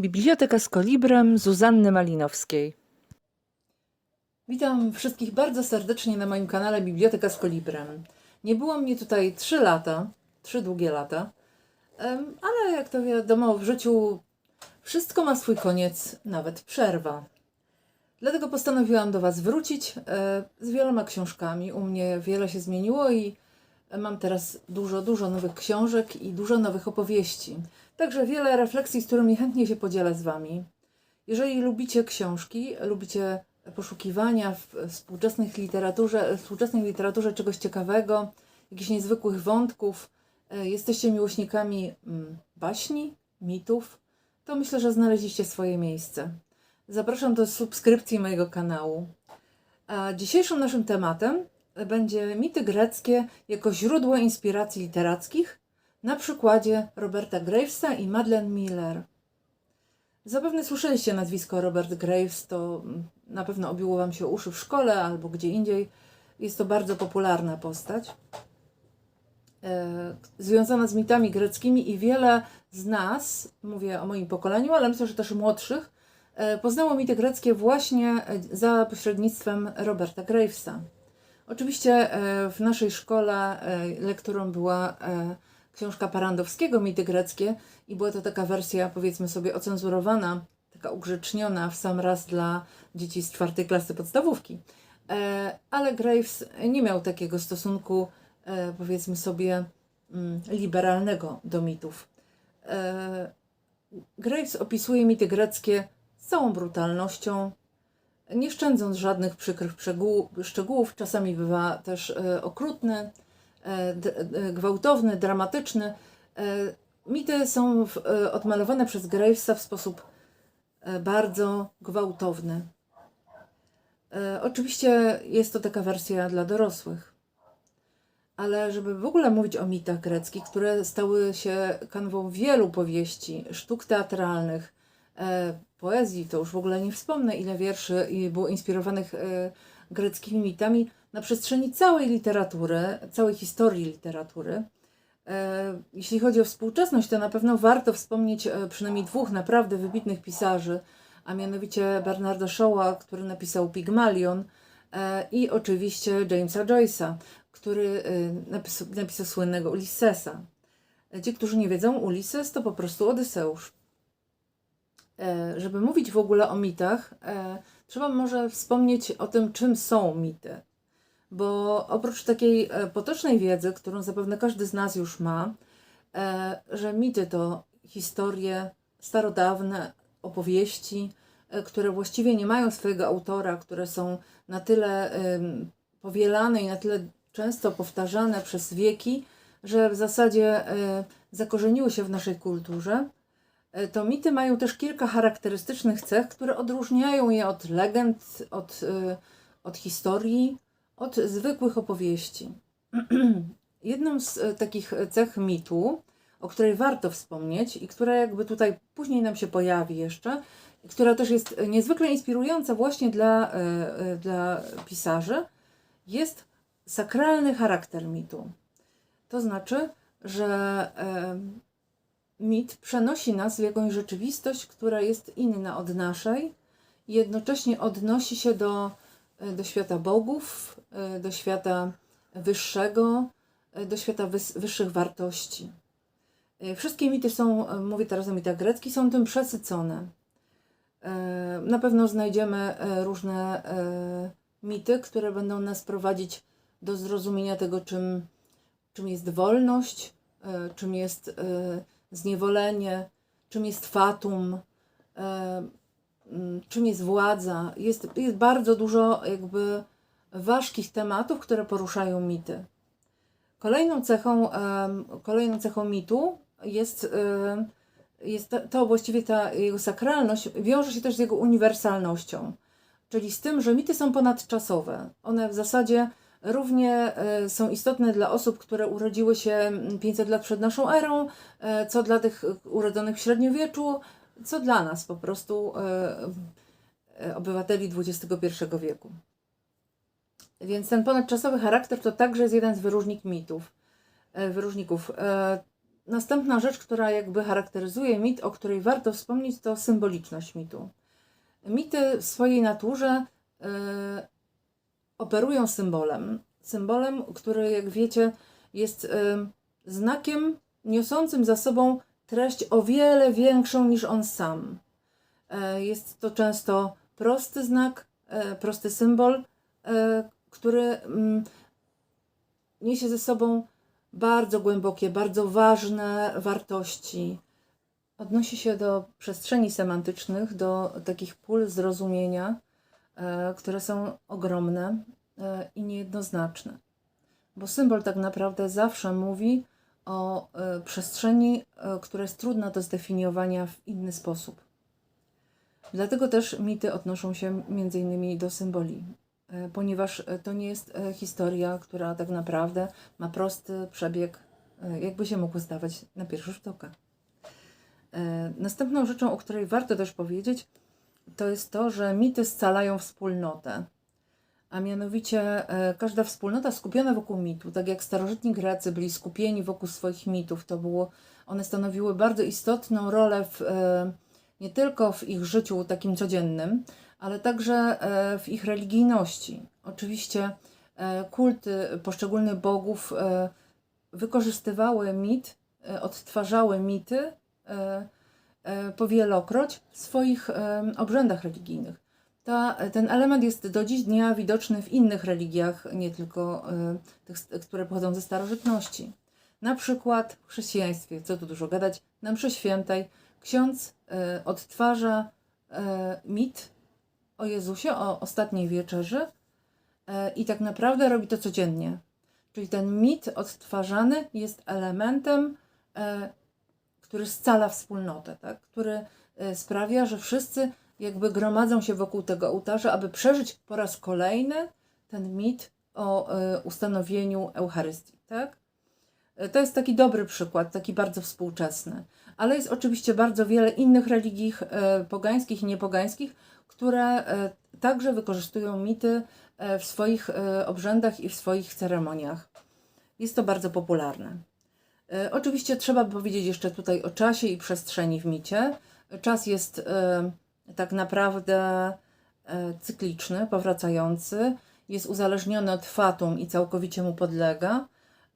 Biblioteka z kolibrem Zuzanny Malinowskiej. Witam wszystkich bardzo serdecznie na moim kanale Biblioteka z kolibrem. Nie było mnie tutaj 3 lata, 3 długie lata, ale jak to wiadomo, w życiu wszystko ma swój koniec, nawet przerwa. Dlatego postanowiłam do Was wrócić e, z wieloma książkami. U mnie wiele się zmieniło i mam teraz dużo, dużo nowych książek i dużo nowych opowieści. Także wiele refleksji, z którymi chętnie się podzielę z Wami. Jeżeli lubicie książki, lubicie poszukiwania w współczesnych literaturze, współczesnej literaturze czegoś ciekawego, jakichś niezwykłych wątków, e, jesteście miłośnikami mm, baśni, mitów, to myślę, że znaleźliście swoje miejsce. Zapraszam do subskrypcji mojego kanału. A dzisiejszym naszym tematem będzie mity greckie jako źródło inspiracji literackich na przykładzie Roberta Gravesa i Madeleine Miller. Zapewne słyszeliście nazwisko Robert Graves, to na pewno obiło Wam się uszy w szkole albo gdzie indziej. Jest to bardzo popularna postać, e, związana z mitami greckimi i wiele z nas, mówię o moim pokoleniu, ale myślę, że też młodszych, e, poznało mity greckie właśnie e, za pośrednictwem Roberta Gravesa. Oczywiście w naszej szkole lekturą była książka Parandowskiego, Mity greckie i była to taka wersja, powiedzmy sobie, ocenzurowana, taka ugrzeczniona w sam raz dla dzieci z czwartej klasy podstawówki. E, Ale Graves nie miał takiego stosunku, e, powiedzmy sobie, mm, liberalnego do mitów. E, Graves opisuje mity greckie z całą brutalnością, nie szczędząc żadnych przykrych szczegółów, czasami bywa też okrutny, gwałtowny, dramatyczny. E, Mity są e, odmalowane przez Gravesa w sposób e, bardzo gwałtowny. E, Oczywiście jest to taka wersja dla dorosłych. Ale żeby w ogóle mówić o mitach greckich, które stały się kanwą wielu powieści, sztuk teatralnych, e, poezji, to już w ogóle nie wspomnę, ile wierszy było inspirowanych e, greckimi mitami na przestrzeni całej literatury, całej historii literatury. E, Jeśli chodzi o współczesność, to na pewno warto wspomnieć e, przynajmniej dwóch naprawdę wybitnych pisarzy, a mianowicie Bernarda Shaw'a, który napisał Pygmalion e, i oczywiście Jamesa Joyce'a, który napisał, napisał słynnego Ulyssesa. Ci, którzy nie wiedzą, Ulises to po prostu Odyseusz. Żeby mówić w ogóle o mitach, trzeba może wspomnieć o tym, czym są mity. Bo oprócz takiej e, potocznej wiedzy, którą zapewne każdy z nas już ma, e, że mity to historie starodawne, opowieści, e, które właściwie nie mają swojego autora, które są na tyle powielane i na tyle często powtarzane przez wieki, że w zasadzie zakorzeniły się w naszej kulturze. To mity mają też kilka charakterystycznych cech, które odróżniają je od legend, od, od historii, od zwykłych opowieści. Jedną z e, takich cech mitu, o której warto wspomnieć i która jakby tutaj później nam się pojawi jeszcze, która też jest niezwykle inspirująca właśnie dla, e, e, dla pisarzy, jest sakralny charakter mitu. To znaczy, że e, mit przenosi nas w jakąś rzeczywistość, która jest inna od naszej i jednocześnie odnosi się do, e, do świata bogów, e, do świata wyższego, e, do świata wyższych wartości. E, Wszystkie mity są, e, mówię teraz o mitach greckich, są tym przesycone. E, Na pewno znajdziemy e, różne e, mity, które będą nas prowadzić do zrozumienia tego, czym, czym jest wolność, e, czym jest e, zniewolenie, czym jest fatum, e, czym jest władza. Jest, jest bardzo dużo jakby ważkich tematów, które poruszają mity. Kolejną cechą, kolejną cechą mitu jest, em, jest to, to właściwie ta jego sakralność, wiąże się też z jego uniwersalnością, czyli z tym, że mity są ponadczasowe. One w zasadzie równie e, są istotne dla osób, które urodziły się mm, 500 lat przed naszą erą, e, co dla tych urodzonych w średniowieczu, co dla nas po prostu e, e, obywateli XXI wieku. Więc ten ponadczasowy charakter to także jest jeden z wyróżnik mitów, e, wyróżników. Następna rzecz, która jakby charakteryzuje mit, o której warto wspomnieć, to symboliczność mitu. Mity w swojej naturze operują symbolem. Symbolem, który, jak wiecie, jest znakiem niosącym za sobą treść o wiele większą niż on sam. E, Jest to często prosty znak, e, prosty symbol, e, który mm, niesie ze sobą bardzo głębokie, bardzo ważne wartości. Odnosi się do przestrzeni semantycznych, do takich pól zrozumienia, które są ogromne i niejednoznaczne. Bo symbol tak naprawdę zawsze mówi o e, przestrzeni, e, która jest trudna do zdefiniowania w inny sposób. Dlatego też mity odnoszą się między innymi do symboli, e, ponieważ to nie jest historia, która tak naprawdę ma prosty przebieg, jakby się mógł zdawać na pierwszy rzut oka. Następną rzeczą, o której warto też powiedzieć, to jest to, że mity scalają wspólnotę. A mianowicie e, każda wspólnota skupiona wokół mitu, tak jak starożytni Grecy byli skupieni wokół swoich mitów, to było, one stanowiły bardzo istotną rolę w, e, nie tylko w ich życiu takim codziennym, ale także e, w ich religijności. Oczywiście kulty poszczególnych bogów wykorzystywały mit, odtwarzały mity powielokroć w swoich obrzędach religijnych. Ta, ten element jest do dziś dnia widoczny w innych religiach, nie tylko e, tych, które pochodzą ze starożytności. Na przykład w chrześcijaństwie, co tu dużo gadać, na mszy świętej ksiądz e, odtwarza e, mit o Jezusie, o ostatniej wieczerzy e, i tak naprawdę robi to codziennie. Czyli ten mit odtwarzany jest elementem, e, który scala wspólnotę, tak? który e, sprawia, że wszyscy jakby gromadzą się wokół tego ołtarza, aby przeżyć po raz kolejny ten mit o e, ustanowieniu Eucharystii. Tak? E, To jest taki dobry przykład, taki bardzo współczesny. Ale jest oczywiście bardzo wiele innych religii e, pogańskich i niepogańskich, które także wykorzystują mity w swoich obrzędach i w swoich ceremoniach. Jest to bardzo popularne. Oczywiście trzeba powiedzieć jeszcze tutaj o czasie i przestrzeni w micie. Czas jest tak naprawdę e, cykliczny, powracający, jest uzależniony od fatum i całkowicie mu podlega.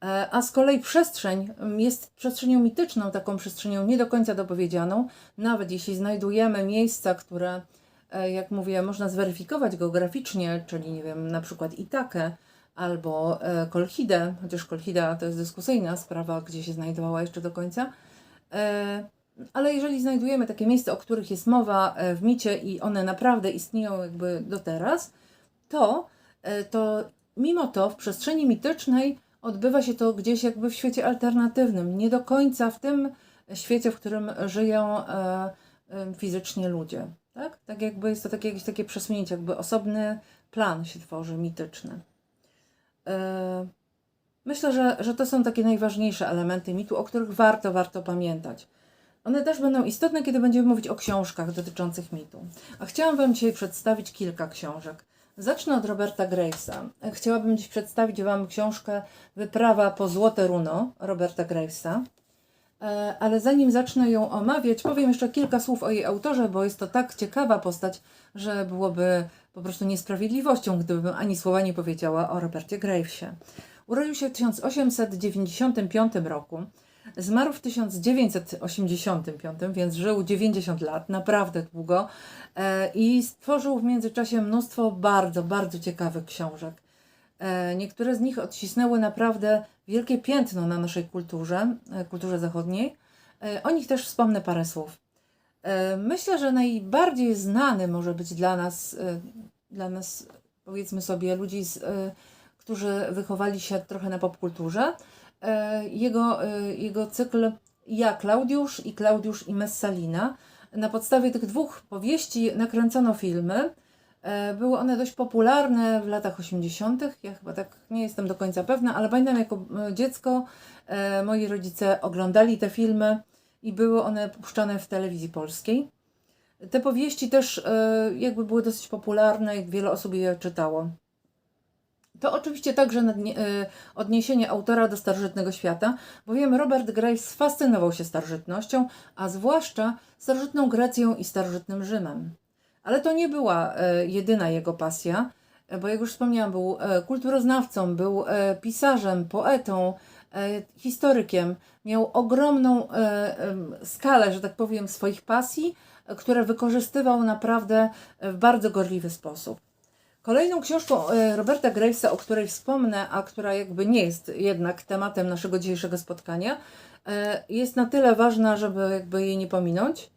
E, A z kolei przestrzeń jest przestrzenią mityczną, taką przestrzenią nie do końca dopowiedzianą, nawet jeśli znajdujemy miejsca, które, e, jak mówię, można zweryfikować geograficznie, czyli nie wiem, na przykład Itakę albo Kolchidę, chociaż Kolchida to jest dyskusyjna sprawa, gdzie się znajdowała jeszcze do końca. Ale jeżeli znajdujemy takie miejsca, o których jest mowa e, w micie i one naprawdę istnieją jakby do teraz, to, e, to mimo to w przestrzeni mitycznej odbywa się to gdzieś jakby w świecie alternatywnym, nie do końca w tym świecie, w którym żyją e, fizycznie ludzie. Tak? tak jakby jest to takie, jakieś takie przesunięcie, jakby osobny plan się tworzy mityczny. Myślę, że, że to są takie najważniejsze elementy mitu, o których warto, warto pamiętać. One też będą istotne, kiedy będziemy mówić o książkach dotyczących mitu. A chciałam Wam dzisiaj przedstawić kilka książek. Zacznę od Roberta Gravesa. Chciałabym dziś przedstawić Wam książkę Wyprawa po Złote Runo Roberta Gravesa. E, Ale zanim zacznę ją omawiać, powiem jeszcze kilka słów o jej autorze, bo jest to tak ciekawa postać, że byłoby po prostu niesprawiedliwością, gdybym ani słowa nie powiedziała o Robercie Gravesie. Urodził się w 1895 roku. Zmarł w 1985, więc żył 90 lat, naprawdę długo. E, I stworzył w międzyczasie mnóstwo bardzo, bardzo ciekawych książek. E, Niektóre z nich odcisnęły naprawdę wielkie piętno na naszej kulturze, e, kulturze zachodniej. O nich też wspomnę parę słów. Myślę, że najbardziej znany może być dla nas, dla nas powiedzmy sobie, ludzi, którzy wychowali się trochę na popkulturze, jego, e, jego cykl Ja, Klaudiusz i Klaudiusz i Messalina. Na podstawie tych dwóch powieści nakręcono filmy. E, Były one dość popularne w latach 80. Ja chyba tak nie jestem do końca pewna, ale pamiętam jako e, dziecko e, moi rodzice oglądali te filmy i były one puszczane w telewizji polskiej. Te powieści też e, jakby były dosyć popularne wiele osób je czytało. To oczywiście także e, odniesienie autora do starożytnego świata, bowiem Robert Graves fascynował się starożytnością, a zwłaszcza starożytną Grecją i starożytnym Rzymem. Ale to nie była e, jedyna jego pasja, e, bo jak już wspomniałam, był kulturoznawcą, był pisarzem, poetą, historykiem. Miał ogromną skalę, że tak powiem, swoich pasji, które wykorzystywał naprawdę w bardzo gorliwy sposób. Kolejną książką e, Roberta Gravesa, o której wspomnę, a która jakby nie jest jednak tematem naszego dzisiejszego spotkania, e, jest na tyle ważna, żeby jakby jej nie pominąć.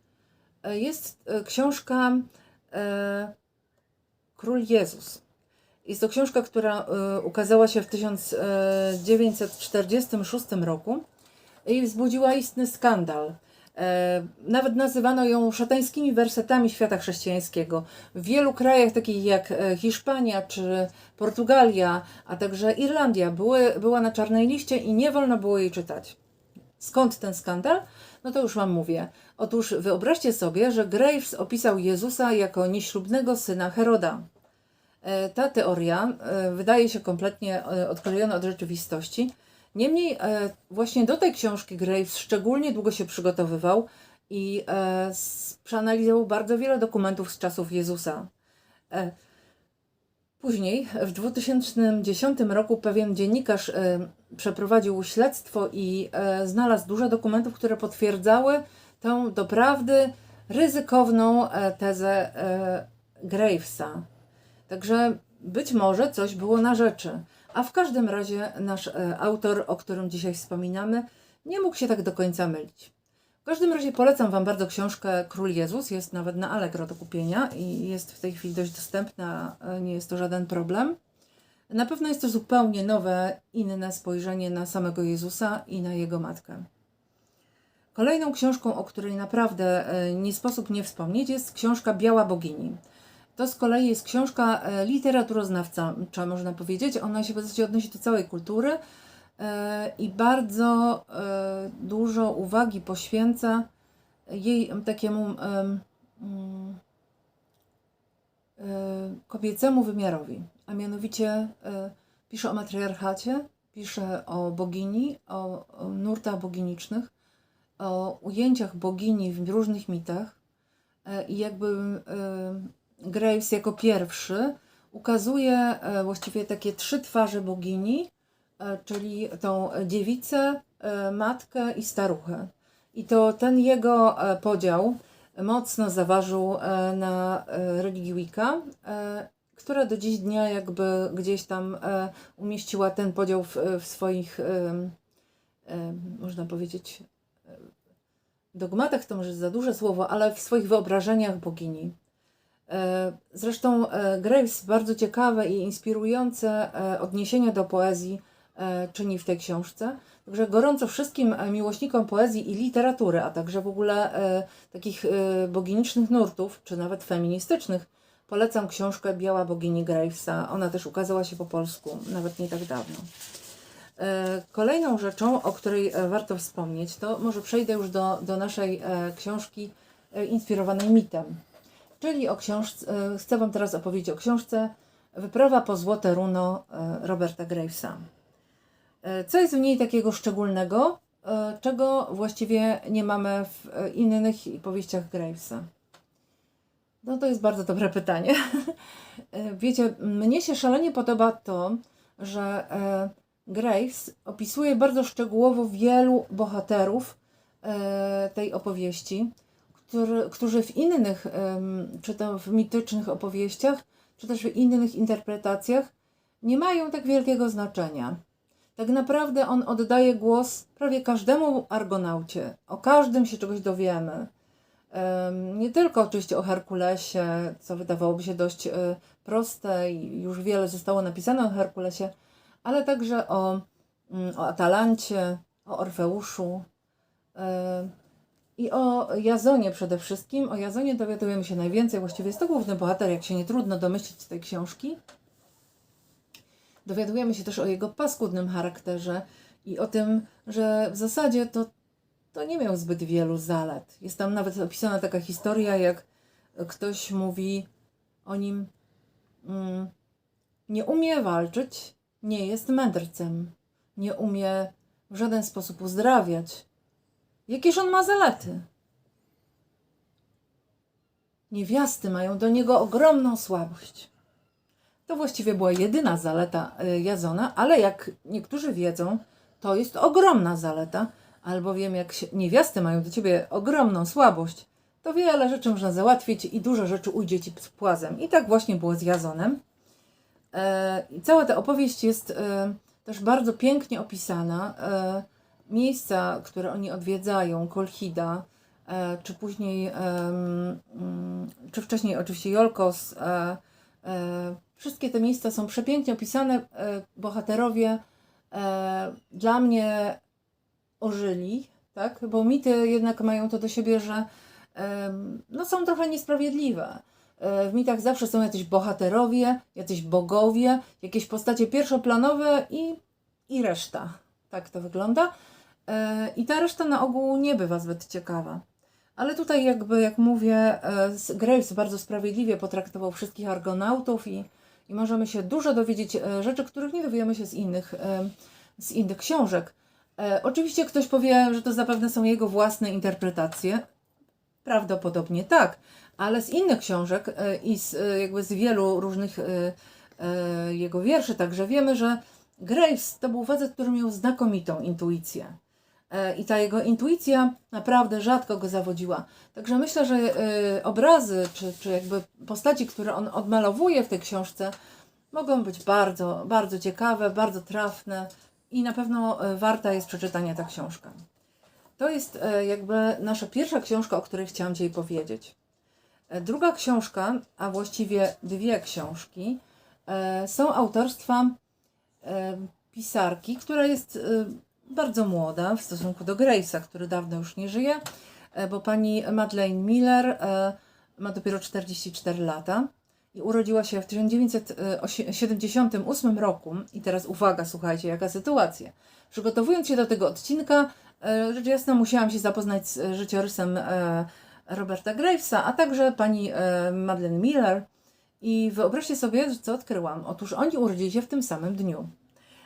E, Jest książka Król Jezus. Jest to książka, która ukazała się w 1946 roku i wzbudziła istny skandal. E, Nawet nazywano ją szatańskimi wersetami świata chrześcijańskiego. W wielu krajach, takich jak e, Hiszpania czy Portugalia, a także Irlandia, były, była na czarnej liście i nie wolno było jej czytać. Skąd ten skandal? No to już Wam mówię. Otóż wyobraźcie sobie, że Graves opisał Jezusa jako nieślubnego syna Heroda. E, Ta teoria wydaje się kompletnie odklejona od rzeczywistości. Niemniej e, właśnie do tej książki Graves szczególnie długo się przygotowywał i e, przeanalizował bardzo wiele dokumentów z czasów Jezusa. E, Później, w 2010 roku, pewien dziennikarz e, przeprowadził śledztwo i e, znalazł dużo dokumentów, które potwierdzały tę doprawdy ryzykowną e, tezę e, Gravesa. Także być może coś było na rzeczy. A w każdym razie nasz e, autor, o którym dzisiaj wspominamy, nie mógł się tak do końca mylić. W każdym razie polecam Wam bardzo książkę Król Jezus. Jest nawet na Allegro do kupienia i jest w tej chwili dość dostępna. e, Nie jest to żaden problem. Na pewno jest to zupełnie nowe, inne spojrzenie na samego Jezusa i na jego matkę. Kolejną książką, o której naprawdę e, nie sposób nie wspomnieć, jest książka Biała Bogini. To z kolei jest książka e, literaturoznawcza, można powiedzieć. Ona się w zasadzie odnosi do całej kultury e, i bardzo e, dużo uwagi poświęca jej takiemu em, mm, kobiecemu wymiarowi. A mianowicie pisze o matriarchacie, pisze o bogini, o, nurtach boginicznych, o ujęciach bogini w różnych mitach. I jakby Graves jako pierwszy ukazuje e, właściwie takie trzy twarze bogini, e, czyli tą dziewicę, e, matkę i staruchę. I to ten jego podział mocno zaważył na religii Wicca, która do dziś dnia jakby gdzieś tam umieściła ten podział w, swoich, można powiedzieć, dogmatach, to może za duże słowo, ale w swoich wyobrażeniach bogini. E, Zresztą e, Graves bardzo ciekawe i inspirujące e, odniesienia do poezji czyni w tej książce. Także gorąco wszystkim miłośnikom poezji i literatury, a także w ogóle takich boginicznych nurtów, czy nawet feministycznych, polecam książkę Biała Bogini Gravesa. Ona też ukazała się po polsku, nawet nie tak dawno. Kolejną rzeczą, o której warto wspomnieć, to może przejdę już do, do naszej książki inspirowanej mitem. Czyli o książce, e, chcę Wam teraz opowiedzieć o książce Wyprawa po Złote Runo e, Roberta Gravesa. E, Co jest w niej takiego szczególnego, czego właściwie nie mamy w innych powieściach Gravesa? No to jest bardzo dobre pytanie. Wiecie, mnie się szalenie podoba to, że Graves opisuje bardzo szczegółowo wielu bohaterów tej opowieści, który, którzy w innych, czy to w mitycznych opowieściach, czy też w innych interpretacjach, nie mają tak wielkiego znaczenia. Tak naprawdę on oddaje głos prawie każdemu argonaucie. O każdym się czegoś dowiemy. Em, Nie tylko oczywiście o Herkulesie, co wydawałoby się dość e, proste i już wiele zostało napisane o Herkulesie, ale także o, mm, o Atalancie, o Orfeuszu e, i o Jazonie przede wszystkim. O Jazonie dowiadujemy się najwięcej, właściwie jest to główny bohater, jak się nie trudno domyślić z tej książki. Dowiadujemy się też o jego paskudnym charakterze i o tym, że w zasadzie to, to nie miał zbyt wielu zalet. Jest tam nawet opisana taka historia, jak ktoś mówi o nim, mm, Nie umie walczyć, nie jest mędrcem, nie umie w żaden sposób uzdrawiać. Jakież on ma zalety? Niewiasty mają do niego ogromną słabość. To właściwie była jedyna zaleta y, Jazona, ale jak niektórzy wiedzą, to jest ogromna zaleta, albowiem jak się, niewiasty mają do ciebie ogromną słabość, to wiele rzeczy można załatwić i dużo rzeczy ujdzie ci z płazem. I tak właśnie było z Jazonem. E, cała ta opowieść jest e, też bardzo pięknie opisana. E, miejsca, które oni odwiedzają, Kolchida, e, czy później, mm, czy wcześniej oczywiście Jolkos, e, e, wszystkie te miejsca są przepięknie opisane. Bohaterowie dla mnie ożyli, tak? Bo mity jednak mają to do siebie, że no, są trochę niesprawiedliwe. W mitach zawsze są jacyś bohaterowie, jacyś bogowie, jakieś postacie pierwszoplanowe i, i reszta. Tak to wygląda. E, I ta reszta na ogół nie bywa zbyt ciekawa. Ale tutaj jakby, jak mówię, e, Graves bardzo sprawiedliwie potraktował wszystkich argonautów i, i możemy się dużo dowiedzieć e, rzeczy, których nie dowiemy się z innych, z innych książek. Oczywiście ktoś powie, że to zapewne są jego własne interpretacje. Prawdopodobnie tak, ale z innych książek i z, jakby z wielu różnych jego wierszy także wiemy, że Graves to był facet, który miał znakomitą intuicję. E, I ta jego intuicja naprawdę rzadko go zawodziła. Także myślę, że e, obrazy, czy, czy jakby postaci, które on odmalowuje w tej książce, mogą być bardzo, bardzo ciekawe, bardzo trafne i na pewno e, warta jest przeczytania ta książka. To jest jakby nasza pierwsza książka, o której chciałam Ci powiedzieć. Druga książka, a właściwie dwie książki, są autorstwa pisarki, która jest bardzo młoda w stosunku do Grace'a, który dawno już nie żyje, e, bo pani Madeleine Miller e, ma dopiero 44 lata i urodziła się w 1978 roku. I teraz uwaga, słuchajcie, jaka sytuacja. Przygotowując się do tego odcinka, e, rzecz jasna musiałam się zapoznać z życiorysem Roberta Gravesa, a także pani Madeleine Miller. I wyobraźcie sobie, co odkryłam. Otóż oni urodzili się w tym samym dniu.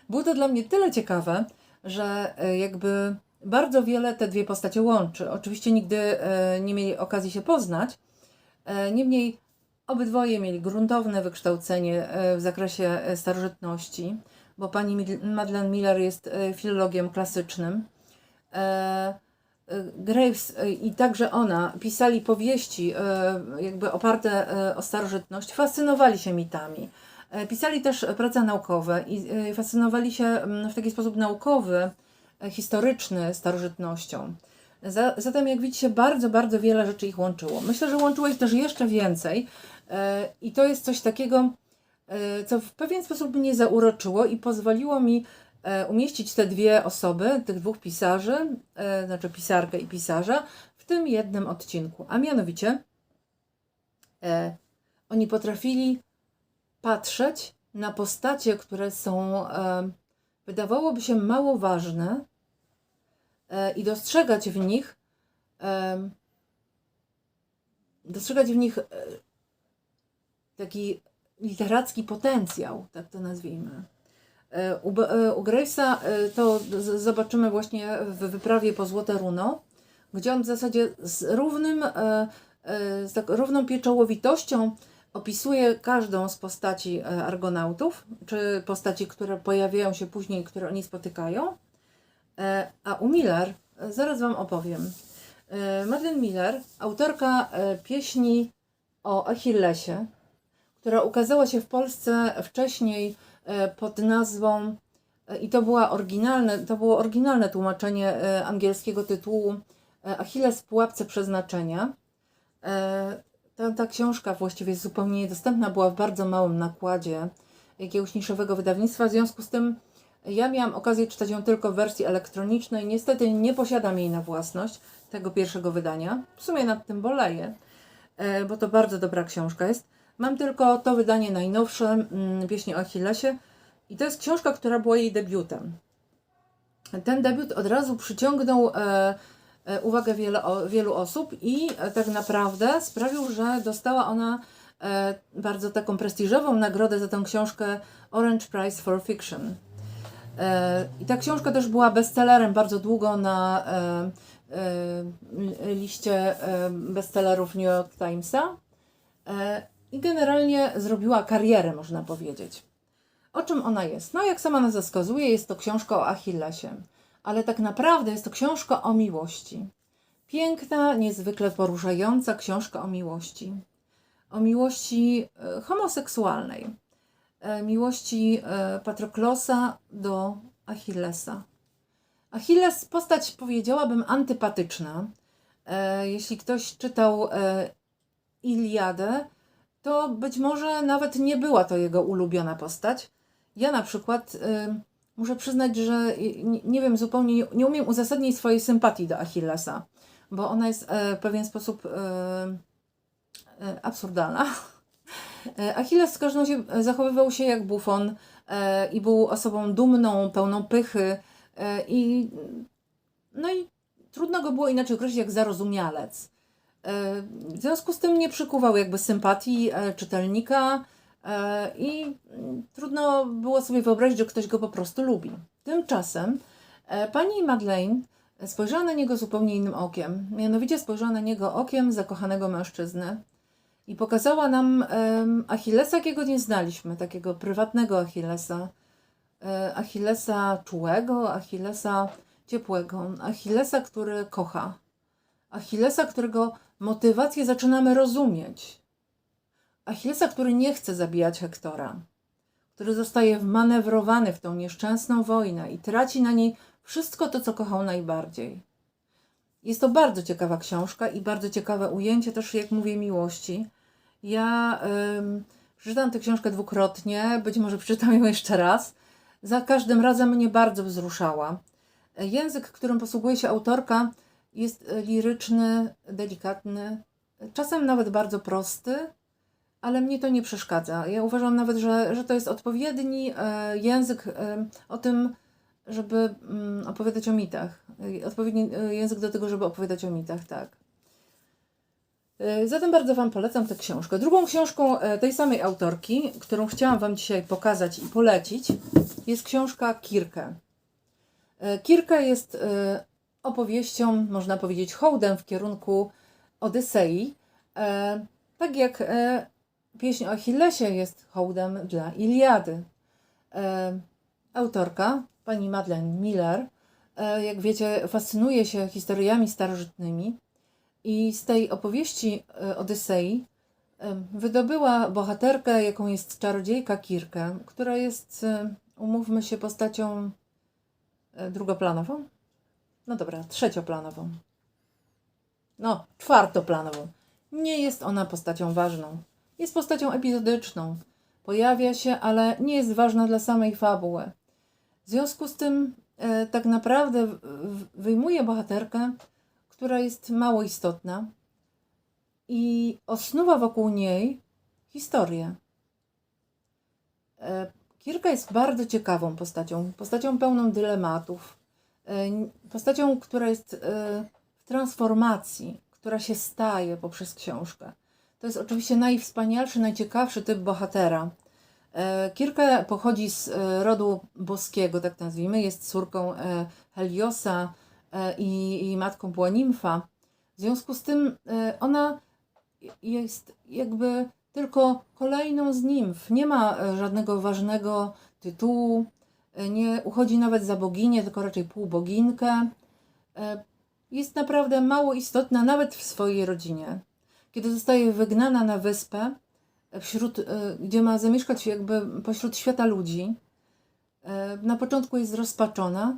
Było to dla mnie tyle ciekawe, że e, jakby bardzo wiele te dwie postacie łączy. Oczywiście nigdy e, nie mieli okazji się poznać, e, niemniej obydwoje mieli gruntowne wykształcenie w zakresie starożytności, bo pani Madeleine Miller jest filologiem klasycznym. Graves i także ona pisali powieści jakby oparte o starożytność, fascynowali się mitami. E, Pisali też prace naukowe i e, fascynowali się mm, w taki sposób naukowy, e, historyczny starożytnością. Za, zatem, jak widzicie, bardzo, bardzo wiele rzeczy ich łączyło. Myślę, że łączyło ich też jeszcze więcej i to jest coś takiego, co w pewien sposób mnie zauroczyło i pozwoliło mi umieścić te dwie osoby, tych dwóch pisarzy, znaczy pisarkę i pisarza, w tym jednym odcinku. A mianowicie oni potrafili patrzeć na postacie, które są, e, wydawałoby się, mało ważne e, i dostrzegać w nich, e, dostrzegać w nich e, taki literacki potencjał, tak to nazwijmy. E, U, e, u e, to zobaczymy właśnie w wyprawie po Złote Runo, gdzie on w zasadzie z równym, z tak równą pieczołowitością opisuje każdą z postaci e, argonautów, czy postaci, które pojawiają się później, które oni spotykają. E, A u Miller, e, zaraz Wam opowiem. Madeleine Miller, autorka pieśni o Achillesie, która ukazała się w Polsce wcześniej pod nazwą i to była oryginalne, to było oryginalne tłumaczenie angielskiego tytułu Achilles w pułapce przeznaczenia. Ta, ta książka właściwie jest zupełnie niedostępna, była w bardzo małym nakładzie jakiegoś niszowego wydawnictwa, w związku z tym ja miałam okazję czytać ją tylko w wersji elektronicznej. Niestety nie posiadam jej na własność, tego pierwszego wydania. W sumie nad tym boleję, e, bo to bardzo dobra książka jest. Mam tylko to wydanie najnowsze, mm, Pieśni o Achillesie. I to jest książka, która była jej debiutem. Ten debiut od razu przyciągnął e, uwagę wiele, wielu osób i e, tak naprawdę sprawił, że dostała ona e, bardzo taką prestiżową nagrodę za tę książkę Orange Prize for Fiction. E, I ta książka też była bestsellerem bardzo długo na e, e, liście e, bestsellerów New York Timesa. E, I generalnie zrobiła karierę, można powiedzieć. O czym ona jest? No, jak sama nazwa wskazuje, jest to książka o Achillesie, ale tak naprawdę jest to książka o miłości. Piękna, niezwykle poruszająca książka o miłości. O miłości e, homoseksualnej. E, Miłości e, Patroklosa do Achillesa. Achilles, postać powiedziałabym antypatyczna. Jeśli ktoś czytał Iliadę, to być może nawet nie była to jego ulubiona postać. Ja na przykład muszę przyznać, że nie, wiem zupełnie, nie, umiem uzasadnić swojej sympatii do Achillesa, bo ona jest e, w pewien sposób e, e, absurdalna. Achilles w każdym razie zachowywał się jak bufon i był osobą dumną, pełną pychy i no i trudno go było inaczej określić jak zarozumialec. W związku z tym nie przykuwał jakby sympatii czytelnika i mm, trudno było sobie wyobrazić, że ktoś go po prostu lubi. Tymczasem e, pani Madeleine spojrzała na niego zupełnie innym okiem. Mianowicie spojrzała na niego okiem zakochanego mężczyzny i pokazała nam Achillesa, jakiego nie znaliśmy, takiego prywatnego Achillesa. E, Achillesa czułego, Achillesa ciepłego, Achillesa, który kocha. Achillesa, którego motywację zaczynamy rozumieć. Achillesa, który nie chce zabijać Hektora, który zostaje wmanewrowany w tą nieszczęsną wojnę i traci na niej wszystko to, co kochał najbardziej. Jest to bardzo ciekawa książka i bardzo ciekawe ujęcie też, jak mówię, miłości. Ja ym, przeczytałam tę książkę dwukrotnie, być może przeczytam ją jeszcze raz. Za każdym razem mnie bardzo wzruszała. Język, którym posługuje się autorka, jest liryczny, delikatny, czasem nawet bardzo prosty, ale mnie to nie przeszkadza. Ja uważam nawet, że, że to jest odpowiedni e, język e, o tym, żeby mm, opowiadać o mitach. E, Odpowiedni język do tego, żeby opowiadać o mitach, tak. Zatem bardzo Wam polecam tę książkę. Drugą książką tej samej autorki, którą chciałam Wam dzisiaj pokazać i polecić, jest książka Kirkę. E, Kirka jest opowieścią, można powiedzieć, hołdem w kierunku Odysei. Tak jak pieśń o Achillesie jest hołdem dla Iliady. E, autorka, pani Madeleine Miller, e, jak wiecie, fascynuje się historiami starożytnymi i z tej opowieści e, Odysei wydobyła bohaterkę, jaką jest czarodziejka Kirkę, która jest, umówmy się, postacią drugoplanową. No dobra, trzecioplanową. No, czwartoplanową. Nie jest ona postacią ważną. Jest postacią epizodyczną. Pojawia się, ale nie jest ważna dla samej fabuły. W związku z tym, e, tak naprawdę wyjmuje bohaterkę, która jest mało istotna i osnuwa wokół niej historię. E, Kirka jest bardzo ciekawą postacią, postacią pełną dylematów, e, postacią, która jest e, w transformacji, która się staje poprzez książkę. To jest oczywiście najwspanialszy, najciekawszy typ bohatera. E, Kirka pochodzi z e, rodu boskiego, tak nazwijmy, jest córką e, Heliosa i, matką była nimfa. W związku z tym ona jest jakby tylko kolejną z nimf. Nie ma żadnego ważnego tytułu, nie uchodzi nawet za boginię, tylko raczej półboginkę. Jest naprawdę mało istotna nawet w swojej rodzinie. Kiedy zostaje wygnana na wyspę, e, wśród, e, gdzie ma zamieszkać jakby pośród świata ludzi, e, na początku jest rozpaczona,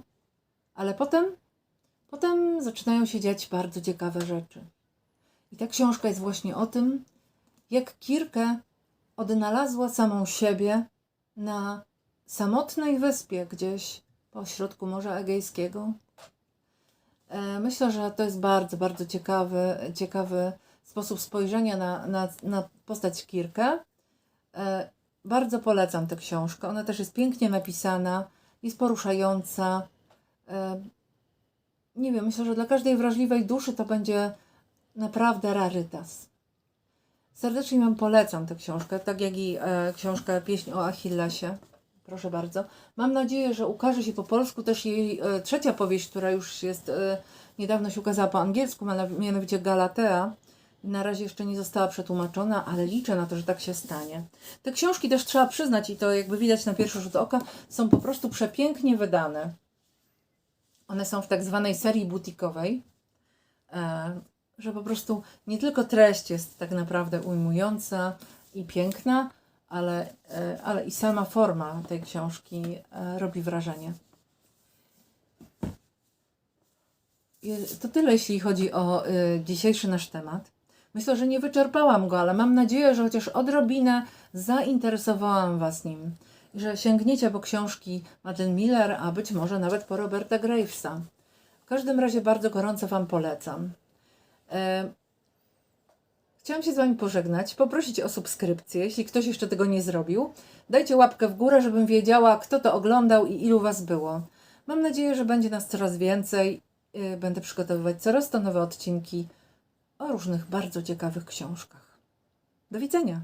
ale potem, potem zaczynają się dziać bardzo ciekawe rzeczy. I ta książka jest właśnie o tym, jak Kirkę odnalazła samą siebie na samotnej wyspie gdzieś pośrodku Morza Egejskiego. Myślę, że to jest bardzo, bardzo ciekawy, ciekawy sposób spojrzenia na, na, na postać Kirkę. E, Bardzo polecam tę książkę. Ona też jest pięknie napisana, jest poruszająca. E, Nie wiem, myślę, że dla każdej wrażliwej duszy to będzie naprawdę rarytas. Serdecznie Wam polecam tę książkę, tak jak i e, książkę Pieśń o Achillesie. Proszę bardzo. Mam nadzieję, że ukaże się po polsku też jej trzecia powieść, która już jest, niedawno się ukazała po angielsku, mianow- mianowicie Galatea. Na razie jeszcze nie została przetłumaczona, ale liczę na to, że tak się stanie. Te książki też trzeba przyznać, i to jakby widać na pierwszy rzut oka, są po prostu przepięknie wydane. One są w tak zwanej serii butikowej, e, że po prostu nie tylko treść jest tak naprawdę ujmująca i piękna, ale, e, ale i sama forma tej książki e, robi wrażenie. To tyle, jeśli chodzi o dzisiejszy nasz temat. Myślę, że nie wyczerpałam go, ale mam nadzieję, że chociaż odrobinę zainteresowałam Was nim. I że sięgniecie po książki Madeleine Miller, a być może nawet po Roberta Gravesa. W każdym razie bardzo gorąco Wam polecam. E, Chciałam się z Wami pożegnać, poprosić o subskrypcję, jeśli ktoś jeszcze tego nie zrobił. Dajcie łapkę w górę, żebym wiedziała, kto to oglądał i ilu Was było. Mam nadzieję, że będzie nas coraz więcej. Yy, Będę przygotowywać coraz to nowe odcinki o różnych bardzo ciekawych książkach. Do widzenia.